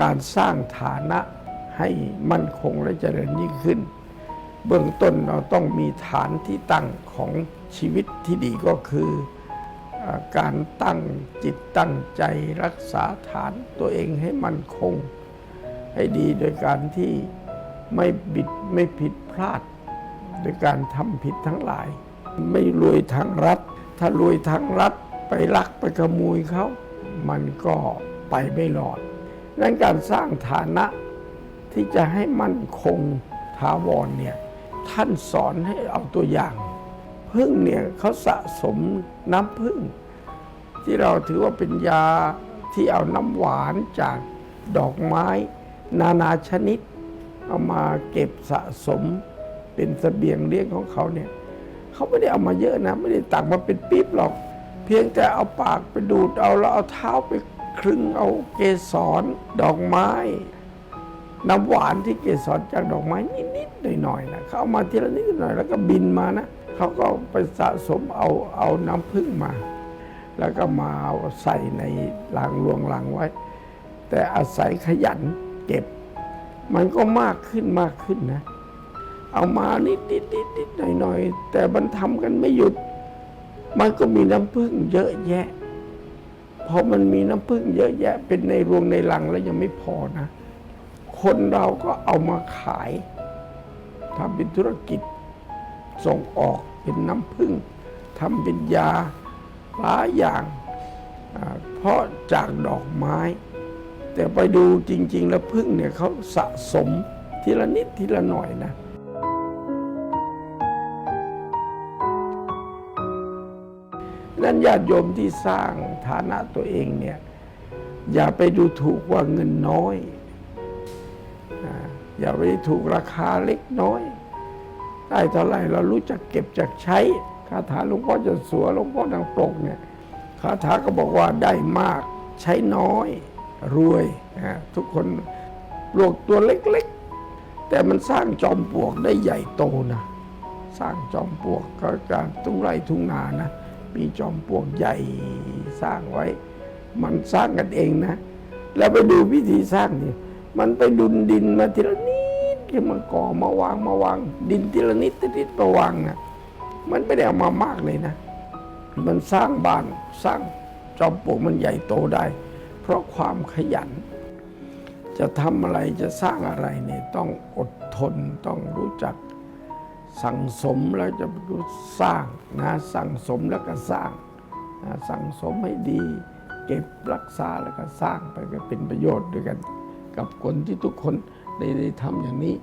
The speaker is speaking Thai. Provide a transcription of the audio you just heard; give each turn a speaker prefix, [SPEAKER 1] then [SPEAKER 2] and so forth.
[SPEAKER 1] การสร้างฐานะให้มั่นคงและเจริญยิ่งขึ้น เบื้องต้นเราต้องมีฐานที่ตั้งของชีวิตที่ดีก็คือการตั้งจิตตั้งใจรักษาฐานตัวเองให้มั่นคง ให้ดีโดยการที่ไม่บิดไม่ผิดพลาด โดยการทำผิดทั้งหลาย ไม่รวยทางรัฐ ถ้ารวยทางรัฐไปลักไปขโมยเขา มันก็ไปไม่รอด นั้นการสร้างฐานะที่จะให้มั่นคงถาวรเนี่ยท่านสอนให้เอาตัวอย่างพึ่งเนี่ยเขาสะสมน้ำพึ่ง ที่เราถือว่าเป็นยาที่เอาน้ำหวานจากดอกไม้ นานาชนิด เอามาเก็บสะสมเป็นเสบียงเลี้ยงของเขาเนี่ยเขาไม่ได้เอามาเยอะนะ ไม่ได้ตักมาเป็นปี๊บหรอก เพียงแต่เอาปากไปดูดเอาแล้วเอาเท้าไป คลึงเอาเกสรดอกไม้ น้ำหวานที่เกสรจากดอกไม้นิดๆหน่อยๆนะเขาเอามาทีละนิดหน่อยแล้วก็บินมานะเขาก็ไปสะสมเอาเอาน้ำพึ่งมา แล้วก็มาเอาใส่ในลังรวงลังไว้ แต่อาศัยขยันเก็บ มันก็มากขึ้นมากขึ้นนะ เอามานิดนิดนิดนิดหน่อยหน่อยแต่มันทำกันไม่หยุด มันก็มีน้ำพึ่งเยอะแยะ พอมันมีน้ำพึ่งเยอะแยะ เป็นในรวงในลังแล้วยังไม่พอนะ คนเราก็เอามาขายทำเป็นธุรกิจส่งออกเป็นน้ำพึ่งทำเป็นยาหลายอย่างเพราะจากดอกไม้ แต่ไปดูจริง ๆ แล้วพึ่งเนี่ยเขาสะสมทีละนิดทีละหน่อยนะ นั้นญาติโยมที่สร้างฐานะตัวเองเนี่ย อย่าไปดูถูกว่าเงินน้อย อย่าไปถูกราคาเล็กน้อย ได้เท่าไหร่เรารู้จักเก็บจักใช้คาถาหลวงพ่อจะสัวหลวงพ่อนางปกเนี่ยคาถาก็บอกว่าได้มากใช้น้อย รวยทุกคนปลวกตัวเล็กๆ แต่มันสร้างจอมปลวกได้ใหญ่โตนะ สร้างจอมปลวกก็การทุ่งไร่ทุ่งนานะ มีจอมปลวกใหญ่สร้างไว้ มันสร้างกันเองนะ แล้วไปดูวิธีสร้างเนี่ยมันไปดุนดินมาทีละนิดแค่มาก่อมาวางมาวาง ดินทีละนิดทีละนิดมาวางนะมันไม่ได้เอามามากเลยนะ มันสร้างบ้านสร้างจอมปลวกมันใหญ่โตได้ เพราะความขยัน จะทำอะไรจะสร้างอะไรเนี่ยต้องอดทนต้องรู้จัก สั่งสมแล้วจะสร้างนะสั่งสมแล้วก็สร้างนะสั่งสมให้ดี เก็บรักษาแล้วก็สร้างไปก็เป็นประโยชน์ด้วยกัน กับคนที่ทุกคนได้ได้ทำอย่างนี้